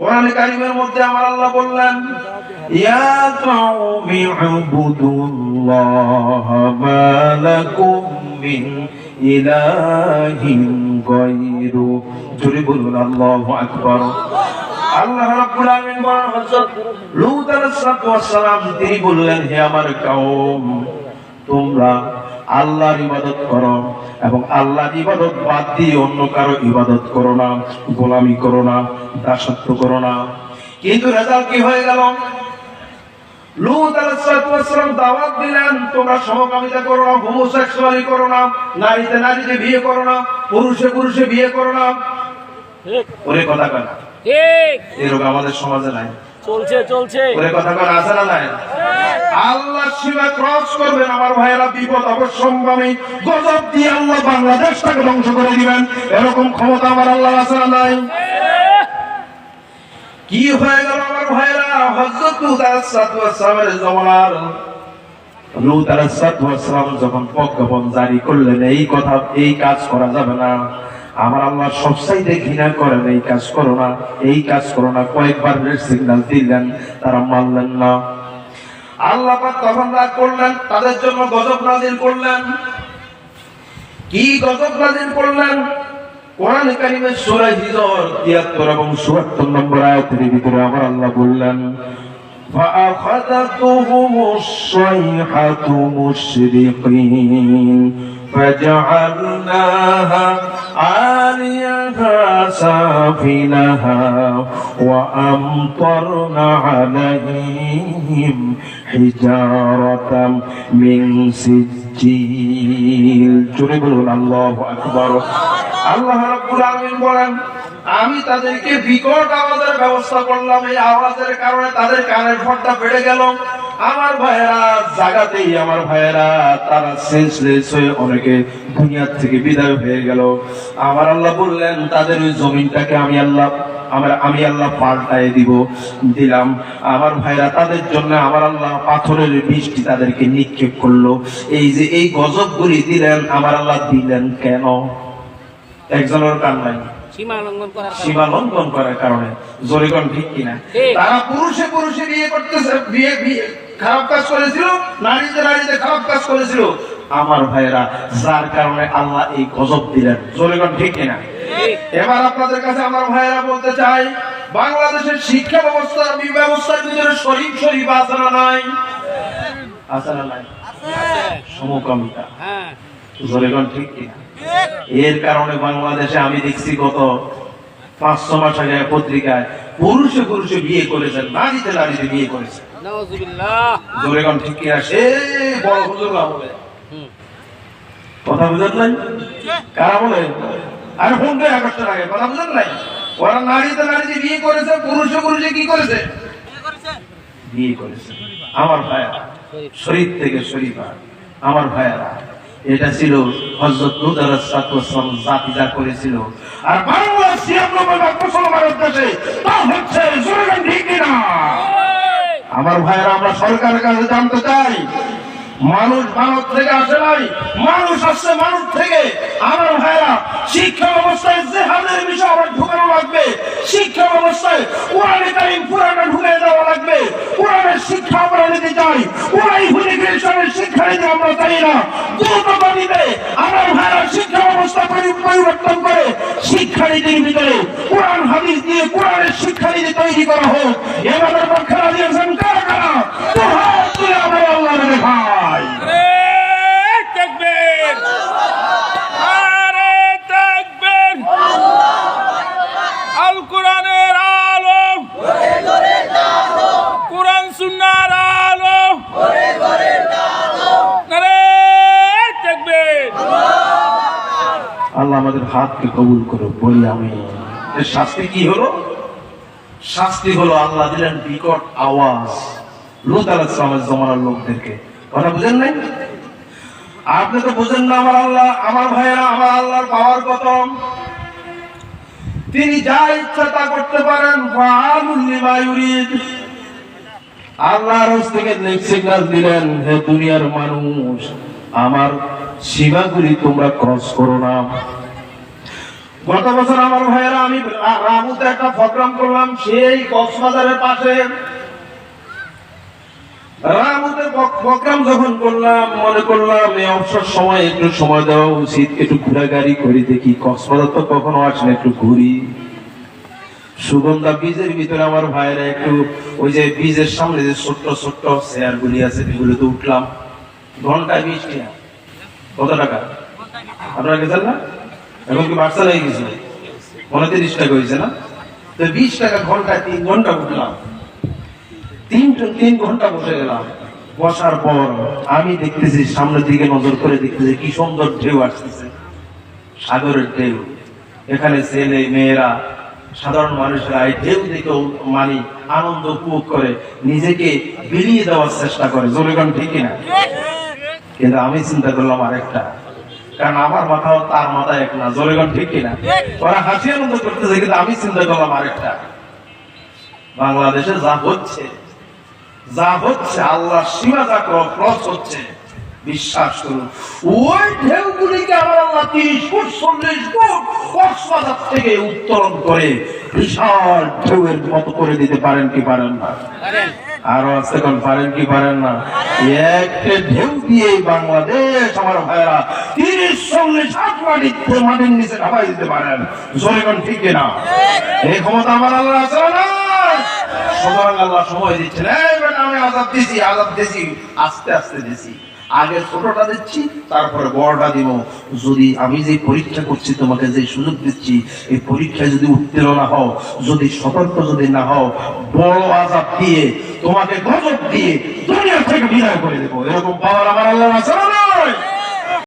কোরআন কারিমের মধ্যে আমার আল্লাহ বললেন, ইয়া কাউমি ইবুদুল্লাহ মা মিন ইলাহিন গায়রু। জোরে বলুন, আল্লাহু আকবার। আল্লাহ রাব্বুল আলামিন বলেন, হযরত লূত আলাইহিস সালাম, তিনি বললেন, হে আমার কওম, তোমরা আল্লাহর ইবাদত করো এবং আল্লাহর ইবাদত বাদ দিয়ে অন্য কারও ইবাদত করো না গোলামি করো না দাসত্ব করো না। কিন্তু রেজাল্ট কি হয়ে গেল? লূত আলাইহিসসালাম দাওয়াত দিলেন তোমরা সমকামিতা করো না হোমোসেক্সুয়ালি করো না নারীতে নারীতে বিয়ে করো না পুরুষে পুরুষে বিয়ে করো না। ঠিক। ওরে কথা ঠিক। এই আমাদের সমাজে নাই। চলছে চলছে। আল্লাহ সীমা ক্রস করবেন, আমার ভাইয়েরা বিপদ অবশ্যম্ভাবী। গজব দিয়ে আল্লাহ বাংলাদেশটাকে ধ্বংস করে দিবেন। এরকম ক্ষমতা আমার আল্লাহ না নাই? কি হয়ে গেল আমার ভাইয়েরা? হযরত লূত আলাইহিস সালাতু জমানার। লূত আলাইহিস সালাতু যখন প্রজ্ঞাপন জারি করলেন, এই কথা, এই কাজ করা যাবে না। আমার আল্লাহ সবসাইতে ঘৃণা করেন এই কাজ করো না এই কাজ করো না কয়েকবার রেড সিগন্যাল দিলেন তারা মানলেন না আল্লাহ পাক তখন রাগ করলেন তাদের জন্য গজব নাজিল করলেন কি গজব নাজিল করলেন কোরআন কারিমের সূরা হিজর 73 এবং 74 নম্বর আয়াতের ভিতরে আমার আল্লাহ বললেন فأخذتهم الصيحة مشرقين فجعلناها عاليها سافلها وأمطرنا عليهم حجارة من سجيل جرب الله أكبر আল্লাহ রাব্বুল আলামিন বলেন আমি তাদেরকে বিকট আওয়াজের ব্যবস্থা করলাম এই আওয়াজের কারণে তাদের কানের ফটটা বেড়ে গেল আমার ভাইয়েরা, জাগাতেই আমার ভাইয়েরা, তারা সেন্সলেস হয়ে অনেকে দুনিয়ার থেকে বিদায় হয়ে গেল। আমার আল্লাহ বললেন, তাদের ওই জমিনটাকে আমি আল্লাহ, আমার, আমি আল্লাহ পাল্টায় দিব। দিলাম। আমার ভাইরা তাদের জন্য আমার আল্লাহ পাথরের বৃষ্টি তাদেরকে নিক্ষেপ করল। এই যে, এই গজবগুলি দিলেন, আমার আল্লাহ দিলেন কেন? একজনের কান নাই। সীমা লঙ্ঘন করার কারণে। সীমা লঙ্ঘন করার কারণে জরিগণ ঠিক কিনা? তারা পুরুষে পুরুষে বিয়ে করতেছে বিয়ে বিয়ে খারাপ কাজ করেছিল নারীতে নারীতে খারাপ কাজ করেছিল। আমার ভাইরা যার কারণে আল্লাহ এই গজব দিলেন। জরিগণ ঠিক কিনা? এবার আপনাদের কাছে আমার ভাইরা বলতে চাই বাংলাদেশের শিক্ষা ব্যবস্থা ব্যবস্থার ভিতরে শরীফ শরীফ না নাই? না নাই? সমকামিতা। হ্যাঁ। জরিগণ ঠিক কিনা? এর কারণে বাংলাদেশে আমি দেখছি গত পাঁচ ছ মাস আগে পত্রিকায় পুরুষে পুরুষে বিয়ে করেছেন নারীতে নারীতে বিয়ে করেছে নাউজুবিল্লাহ। জোরেগণ ঠিক কিনা? সে বড় হুজুর বলে। কথা বুঝেন নাই? কারা বলে? আরে ফোন করে আগস্টের আগে কথা বুঝেন নাই? ওরা নারীতে নারীতে বিয়ে করেছে পুরুষে পুরুষে কি করেছে? বিয়ে করেছে। আমার ভাইয়া শরীর থেকে শরীফা আমার ভাইয়ারা এটা ছিল হজরত লুত আলাইহিসসালাম জাতি যা করেছিল। আর আমার ভাইয়েরা, আমরা সরকারের কাছে জানতে চাই, মানুষ ভারত থেকে আসে নাই, মানুষ আসছে মানুষ থেকে। আমার ভাইয়েরা, শিক্ষা ব্যবস্থায় যে হাতের বিষয় আবার ঢুকানো লাগবে, শিক্ষা ব্যবস্থায় কোরআনে কারিম পুরাণে ঢুকে দেওয়া লাগবে। কোরআনের শিক্ষা আমরা নিতে চাই, কোরআন হুলিগ্রেশনের শিক্ষা নিতে আমরা চাই না। শিক্ষা নীতির ভিতরে কোরআন, হাদিস দিয়ে কোরআনের শিক্ষানীতি তৈরি করা হোক। এবারের পক্ষে রাজি আছেন কারা কারা তো হাত তুলে আমার আল্লাহ ভাই আরে তাকবীর আরে তাকবীর আল কোরআনের আলো কোরআন সুন্নাহর আলো আরে তাকবীর আল্লাহ আমাদের হাতকে কবুল করো বলি আমি। শাস্তি কি হলো? শাস্তি হলো আল্লাহ দিলেন বিকট আওয়াজ। জমানার লোকদেরকে। কথা বুঝেন নাই? আপনি তো বুঝেন না আমার আল্লাহ, আমার ভাইয়েরা, আমার আল্লাহর পাওয়ার কত তিনি যা ইচ্ছা তা করতে পারেন। আল্লাহর থেকে সিগন্যাল দিলেন, হে দুনিয়ার মানুষ, আমার সীমাগুলি তোমরা ক্রস করো না। গত বছর আমার ভাইয়েরা আমি রামুতে একটা প্রোগ্রাম করলাম, সেই কক্সবাজারের পাশে। রামুতে যখন করলাম, মনে করলাম অবসর সময় একটু সময় দেওয়া উচিত, একটু করি, দেখি কক্সবাজার তো কখনো একটু ঘুরি। সুগন্ধা বীজের ভিতরে আমার ভাইয়েরা একটু ওই যে বীজের সামনে যে ছোট্ট ছোট্ট চেয়ার গুলি আছে উঠলাম। ঘন্টায় বিশ কত টাকা? আপনারা গেছেন না? এখন কি বার্তা হয়ে গেছে উনত্রিশ টাকা হয়েছে না? তো বিশ টাকা ঘন্টায় তিন ঘণ্টা উঠলাম তিন তিন ঘণ্টা বসে গেলাম। বসার পর আমি দেখতেছি, সামনের দিকে নজর করে দেখতেছি কি সুন্দর ঢেউ আসতেছে। সাগরের ঢেউ। এখানে ছেলে, মেয়েরা, সাধারণ মানুষরা এই ঢেউ দেখেও মানে আনন্দ উপভোগ করে, নিজেকে বিলিয়ে দেওয়ার চেষ্টা করে। জোরেগান ঠিক না কিন্তু আমি চিন্তা করলাম আরেকটা। কারণ আমার মাথাও তার মাথা এক না জোরেগণ ঠিক কিনা? ওরা হাসি আনন্দ করতেছে কিন্তু আমি চিন্তা করলাম আরেকটা। বাংলাদেশে যা হচ্ছে যা হচ্ছে আল্লাহ সীমা যা ক্রস হচ্ছে বিশ্বাস করুন। ওই ঢেউগুলিকে আমার আল্লাহ তিরিশ ফুট, চল্লিশ ফুট কক্সবাজার থেকে উত্তোলন করে বিশাল ঢেউয়ের মতো করে দিতে পারেন কি পারেন না? আরও আছে কোন পারেন কি পারেন না? একটা ঢেউ দিয়ে বাংলাদেশ আমার ভাইয়েরা তিরিশ, চল্লিশ হাত মাটিতে মাটির নিচে ঢাবাই দিতে পারেন। জোরে কোন ঠিক না এই ক্ষমতা আমার আল্লাহ আছে না সুতরাং আল্লাহ সময় দিচ্ছেন। আমি আজাদ দিছি আজাদ দিছি। আস্তে আস্তে দিছি। আগে ছোটটা দিচ্ছি, তারপরে বড়টা দিব। যদি আমি যে পরীক্ষা করছি, তোমাকে যে সুযোগ দিচ্ছি, এই পরীক্ষায় যদি উত্তীর্ণ না হও, যদি সতর্ক যদি না হও, বড় আজাদ দিয়ে, তোমাকে গজব দিয়ে দুনিয়া থেকে বিদায় করে দেবো। এরকম পাওয়ার আমার আল্লাহ আছে না